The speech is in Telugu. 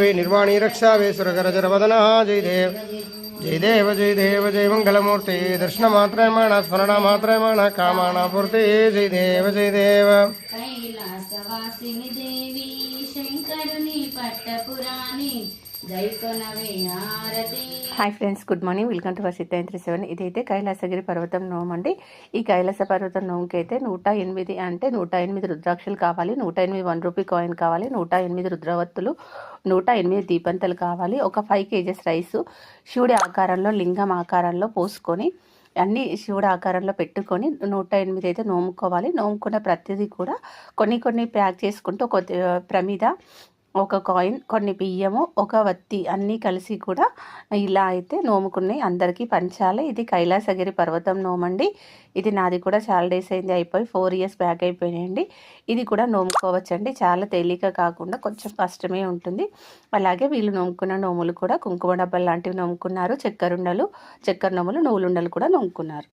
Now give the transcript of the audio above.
वे निर्वाणी रक्षा वे सुरगर जर वदना जय देव। जय देव जय देव, जय मंगलमूर्ति। दर्शन मात्रण मङ्गलमूर्ति दर्शनमात्रयमाण, स्मरणमात्रयमाण, कामानापूर्ति। जय देव जय देव। कैलासवासिनि देवी, शङ्करुनि, पट्टपुराणि। Hi friends good morning. Welcome to Varshith nine three seven. ఇదైతే కైలాసగిరి పర్వతం నోము అండి. ఈ కైలాస పర్వతం నోముకి అయితే నూట ఎనిమిది అంటే నూట ఎనిమిది రుద్రాక్షలు కావాలి నూట ఎనిమిది వన్ రూపీ కాయిన్ కావాలి నూట ఎనిమిది రుద్రవత్తులు నూట ఎనిమిది దీపంతలు కావాలి ఒక ఫైవ్ కేజెస్ రైస్ శివుడి ఆకారంలో లింగం ఆకారంలో పోసుకొని అన్ని శివుడు ఆకారంలో పెట్టుకొని నూట ఎనిమిది అయితే నోముకోవాలి. నోముకున్న ప్రతిదీ కూడా కొన్ని కొన్ని ప్యాక్ చేసుకుంటూ ఒక ప్రమిద ఒక కాయిన్ కొన్ని బియ్యము ఒక వత్తి అన్నీ కలిసి కూడా ఇలా అయితే నోముకున్నాయి. అందరికీ పంచాలి. ఇది కైలాసగిరి పర్వతం నోమండి. ఇది నాది కూడా చాలా డేస్ అయింది అయిపోయి ఫోర్ ఇయర్స్ బ్యాక్ అయిపోయినాయండి. ఇది కూడా నోముకోవచ్చండి. చాలా తేలిక కాకుండా కొంచెం కష్టమే ఉంటుంది. అలాగే వీళ్ళు నోముకున్న నోములు కూడా కుంకుమ డబ్బలు లాంటివి నోముకున్నారు. చక్కెరుండలు చక్కెర నోములు నువ్వులుండలు కూడా నోముకున్నారు.